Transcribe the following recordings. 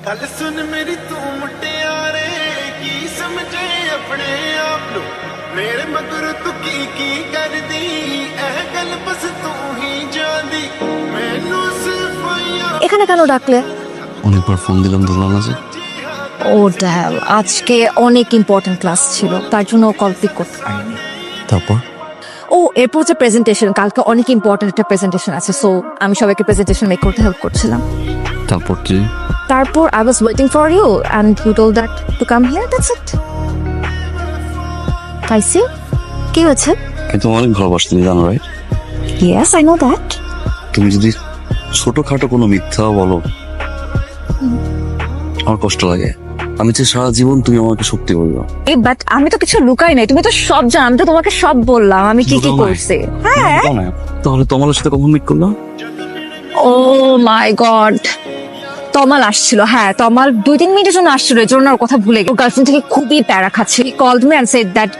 ਗੱਲ ਸੁਣ ਮੇਰੀ ਤੂੰ ਮੁਟਿਆਰੇ ਕੀ ਸਮਝੇ ਆਪਣੇ ਆਪ ਨੂੰ ਮੇਰੇ ਮਗਰ ਤੂੰ ਕੀ ਕੀ ਕਰਦੀ ਇਹ ਗੱਲ ਬਸ ਤੂੰ ਹੀ ਜਾਣਦੀ ਮੈਨੂੰ ਸਿਰਫ ਯਾਰ এখানে কেন ডাকলে অনেকবার ফোন দিলাম ধরলাম না যে ও ড্যাম আজকে অনেক ইম্পর্টেন্ট ক্লাস ছিল তার জন্য কল পিক করতে পারিনি তারপর ও এরপর হচ্ছে প্রেজেন্টেশন কালকে অনেক ইম্পর্টেন্ট একটা প্রেজেন্টেশন আছে সো আমি সবাইকে প্রেজেন্টেশন মেক করতে হেল্প করছিলাম। তারপর কি? তারপর I was waiting for you and you told that to come here that's it I see কি হয়েছে? তোমার অনেক ভালোবাসি তুমি জানো right yes I know that তুমি যদি ছোটখাটো কোনো মিথ্যা বলো আমার কষ্ট লাগে। আমি চাই সারা জীবন তুমি আমাকে সত্যি বলব এই বাট আমি তো কিছু লুকাই নাই। তুমি তো সব জানো আমি তো তোমাকে সব বললাম আমি কি কি করছি? হ্যাঁ? তাহলে তোমার সাথে কখন মিট করলাম? ও মাই গড। তমাল আসছিল হ্যাঁ তমাল দুই তিন মিনিটের জন্য আসছিল এর জন্য কথা ভুলে গেছি গার্লফ্রেন্ড থেকে খুবই প্যারা খাচ্ছে। Called me and said that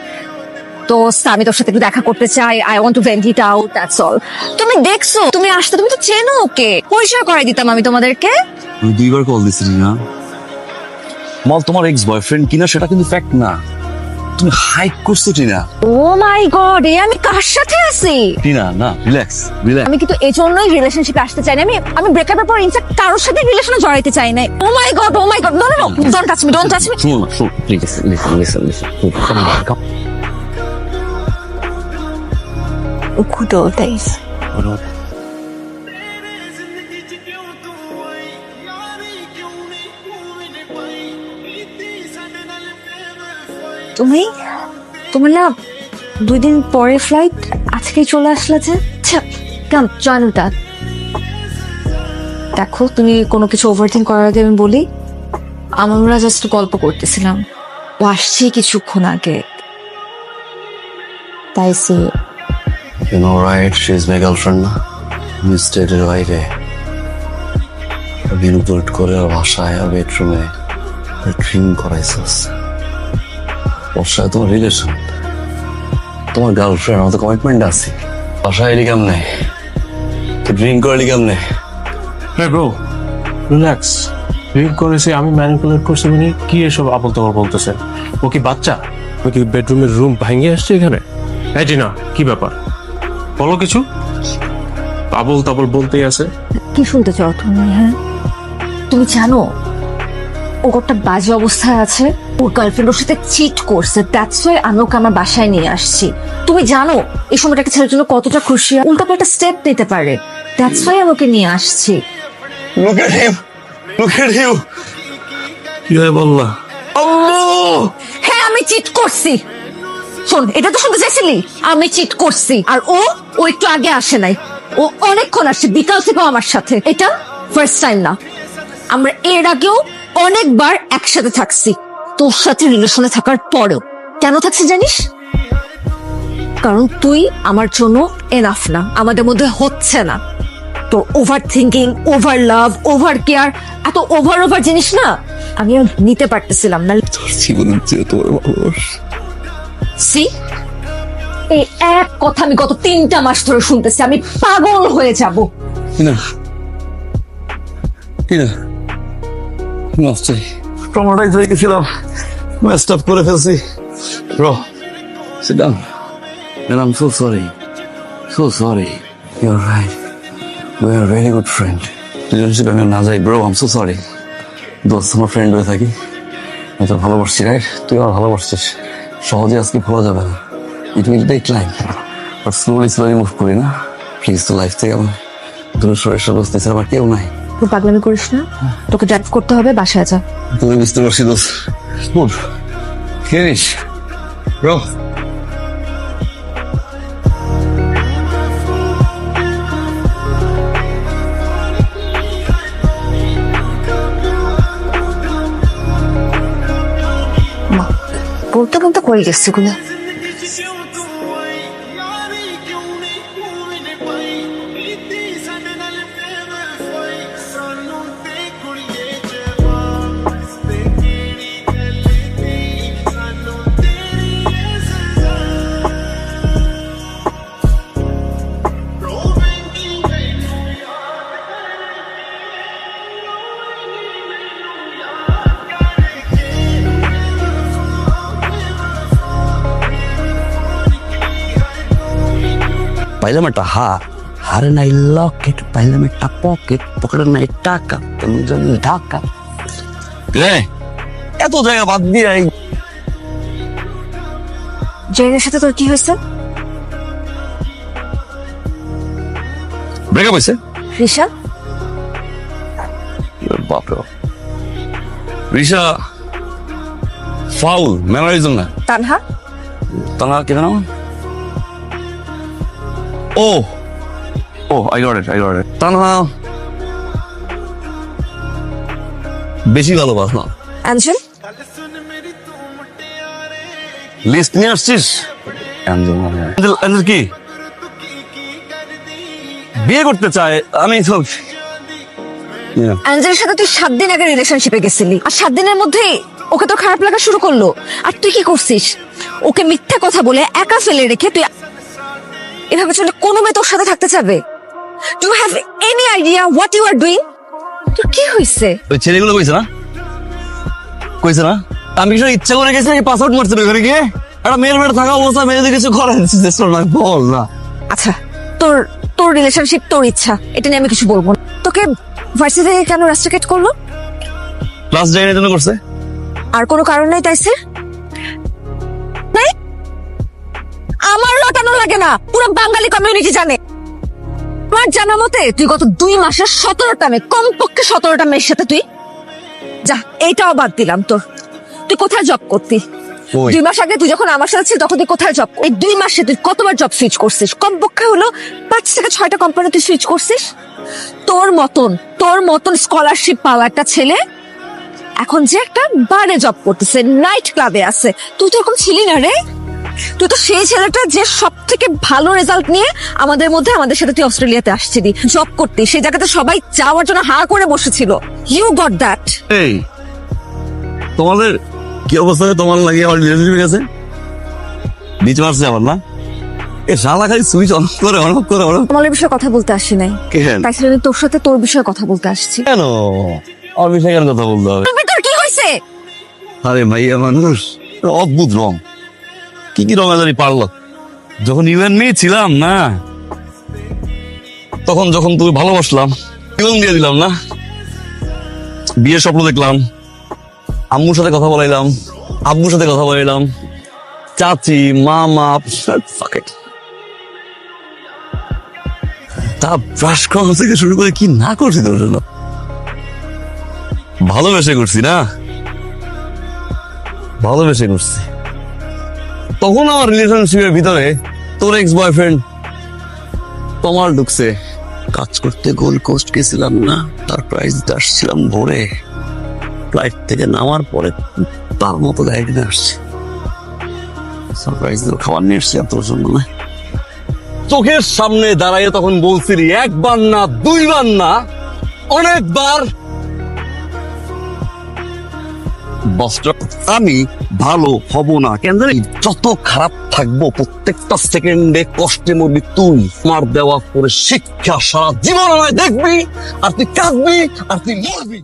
তো আমি তোর সাথে একটু দেখা করতে চাই। I want to vent it out that's all তুমি দেখছ তুমি আসতে তুমি তো চেনো ওকে। পরিচয় করাই দিতাম আমি তোমাদেরকে। দুইবার কল দিছিলি না মল তোমার এক্স বয়ফ্রেন্ড কিনা সেটা কিন্তু ফ্যাক্ট না। তুমি হাইক করছ টিনা। ও মাই গড এ আমি কার সাথে আছি? টিনা না রিল্যাক্স রিল্যাক্স আমি কিন্তু এই জন্যই রিলেশনশিপে আসতে চাই না? আমি আমি ব্রেকআপের পর ইনফ্যাক্ট কারোর সাথে রিলেশনে জড়াইতে চাই না ও my god oh my god no no no don't touch me don't touch me শোনো শোনো please listen listen listen good old days. তুমি? তুমি না দুই দিন পরে ফ্লাইট আজকেই চলে আসলে যে? কেন? জানুটা দেখো, তুমি কোনো কিছু ওভারথিং করার আগে আমি বলি, আমরা জাস্ট গল্প করতেছিলাম। ও আসছি কিছুক্ষণ আগে। তাই সে you know right she is my girlfriend না? Mistake এর বাইরে। বিনপুট করে বাসায় আর বেডরুমে ড্রিম করাইছিস ওর সাথে তোমার রিলেশন তোমার গার্লফ্রেন্ড আমাদের কমিটমেন্ট আছে। বাসায় এলি কেমনে? তো ড্রিঙ্ক করলি কেমনে? হ্যাঁ ব্রো রিল্যাক্স ড্রিঙ্ক করেছে আমি ম্যানিপুলেট করছি মানে কি এসব আবল তাবল বলতেছেন ও কি বাচ্চা? ও কি বেডরুমের রুম ভাঙিয়ে আসছে এখানে? হ্যাঁ টিনা কি ব্যাপার? বলো কিছু। আবল তাবল বলতেই আছে। কি শুনতে চাও তুমি হ্যাঁ? তুমি জানো ও একটা বাজে অবস্থায় আছে। ওর গার্লফ্রেন্ড ওর সাথে চিট করছে। দ্যাটস ওয়াই আমি ওকে আমার বাসায় নিয়ে আসছি। তুমি জানো এই সময়টা একটা ছেলের জন্য কতটা খুশি। স্টেপ নিতে পারে। দ্যাটস ওয়াই আমি ওকে নিয়ে আসছি। হয় হ্যাঁ আমি চিট করছি। শোন এটা তো শুনতে চাইছিলি? আমি চিট করছি। আর ও ও একটু আগে আসে নাই। ও অনেকক্ষণ আসছে বিকাল থেকেও আমার সাথে। এটা ফার্স্ট টাইম না। আমরা এর আগেও অনেকবার একসাথে থাকছি। তোর সাথে রিলেশনে থাকার পরেও। কেন থাকছি জানিস? কারণ তুই আমার জন্য এনাফ না। আমাদের মধ্যে হচ্ছে না। তোর over thinking over love over care এত ওভার ওভার জিনিস না আমি নিতে পারতেছিলাম না। সি এই এক কথা আমি গত তিনটা মাস ধরে শুনতেছি। আমি পাগল হয়ে যাব। টিনা নষ্ট ট্রমাটাইজ হয়ে গেছিলাম। মেস্ট আপ করে ফেলছি। Bro sit down man I am so sorry so sorry you are right we are very good friend relationship আমি না যাই। Bro I am so sorry দোস্ত আমার ফ্রেন্ড হয়ে থাকি। আমি তো ভালোবাসছি রাইট তুই আমার ভালোবাসছিস। সহজে আজকে ভোলা যাবে না। It will take time but slowly slowly move করি না। প্লিজ তো লাইফ থেকে আমার দূরে সরে বসতেছে আমার কেউ নাই। তুই পাগলামি করিস না। তোকে ড্রাইভ করতে হবে বাসায় যা। তুমি বুঝতে পারছি দোস্ত। মুভ ফিনিশ ব্রো বলতে বলতে করে গেছে গুলো পাইলাম একটা হার হারে নাই লকেট পাইলাম একটা পকেট পকেটে নাই টাকা জন্য ঢাকা। এত জায়গা বাদ দিয়ে জয়ের সাথে তোর কি হয়েছে? ব্রেকআপ হয়েছে? রিশা? বাপরে বাপ। রিশা ফাউল মেমোরিজম না তানহা? তারা কি নাম? Oh. O I got it I got it Tanha. বেশি ভালোবাস না। অ্যাঞ্জেল লিস্ট নিয়ে আসছিস? অ্যাঞ্জেল মানে অ্যাঞ্জেল কি? বিয়ে করতে চায় আমি Yeah. অ্যাঞ্জেলের সাথে তুই সাত দিন আগে রিলেশনশিপে গেছিলি আর সাত দিনের মধ্যে ওকে তো খারাপ লাগা শুরু করল। আর তুই কি করছিস? ওকে মিথ্যা কথা বলে একা ফেলে রেখে তুই এভাবে চলে কোনো মেয়ে তোর সাথে থাকতে চাবে? Do have any idea what you are doing তোর কি হয়েছে ওই ছেলেগুলো কইছে না? কইছে না? আমি কিছু ইচ্ছা করে গেছি নাকি পাসওয়ার্ড মারছিল ওখানে গিয়ে? একটা মেয়ের মেয়ের থাকা অবস্থা মেয়েদের কিছু করে চেষ্টা না বল না। আচ্ছা তোর তোর রিলেশনশিপ তোর ইচ্ছা এটা নিয়ে আমি কিছু বলব না। তোকে ভার্সিটি থেকে কেন রাস্ট্রিকেট করল? ক্লাস যাই জন্য করছে। আর কোনো কারণ নাই তাই স্যার আমার রটানো লাগে না। পুরো বাঙালি কমিউনিটি জানে। আমার জানা মতে তুই গত দুই মাসের সতেরোটা মেয়ে কমপক্ষে সতেরোটা মেয়ের সাথে তুই যা এইটাও বাদ দিলাম তোর। তুই কোথায় জব করতি? দুই মাস আগে তুই যখন আমার সাথে ছিলি তখন তুই কোথায় জব এই দুই মাসে তুই কতবার জব সুইচ করছিস? কমপক্ষে হলো পাঁচ থেকে ছয়টা কোম্পানি তুই সুইচ করছিস। তোর মতন তোর মতন স্কলারশিপ পাওয়া একটা ছেলে এখন যে একটা বারে জব করতেছে নাইট ক্লাবে আছে। তুই তো এরকম ছিলি না রে। তুই তো সেই ছেলেটা যে সব থেকে ভালো রেজাল্ট নিয়ে আমাদের মধ্যে আমাদের সাথে তুই অস্ট্রেলিয়াতে আসছিলি জব করতে সেই জায়গাতে সবাই যাওয়ার জন্য হা করে বসেছিল। ইউ গট দ্যাট এই তোমাদের কি অবস্থা তোমার লাগে আমার রিলেশনশিপ গেছে? নিচ মারছে আমার না? এ শালা খালি সুইচ অন করে অন করে অন তোমার বিষয়ে কথা বলতে আসি নাই। তাই ছেলে তোর সাথে তোর বিষয়ে কথা বলতে আসছি। কেন? আমার বিষয়ে কেন কথা বলতে হবে? তোর কি হয়েছে? আরে ভাইয়া মানুষ অদ্ভুত রং। কি কি রঙা জানি পারল? যখন ইউ এন্ড মি ছিলাম, না? তখন যখন তুমি ভালোবাসলাম জীবন দিয়ে দিলাম, না? বিয়ের স্বপ্ন দেখলাম, আম্মুর সাথে কথা বলাইলাম, আব্বুর সাথে কথা বলাইলাম, চাচি, মামা তা ব্রাশ করা থেকে শুরু করে কি না করছি তোর জন্য? ভালোবেসে করছি, না? ভালোবেসে করছি। তখন আমার রিলেশনশিপের ভিতরে তোর এক্স বয়ফ্রেন্ড তোমার ঢুকছে। কাজ করতে গোল কোস্ট গেছিলাম না, তার প্রাইস আসছিলাম ভোরে। ফ্লাইট থেকে নামার পরে তার মতো গাড়ি কিনে আসছে। সারপ্রাইজ খাবার নিয়ে এসছি তোর জন্য চোখের সামনে দাঁড়াইয়ে তখন বলছিলি একবার না, দুইবার না, অনেকবার। বস্ত্র আমি ভালো হব না। কেন জানি যত খারাপ থাকব, প্রত্যেকটা সেকেন্ডে কষ্টে মরবি তুই। আমার দেওয়া করে শিক্ষা সারা জীবন দেখবি, আর তুই কাঁদবি, আর তুই মরবি।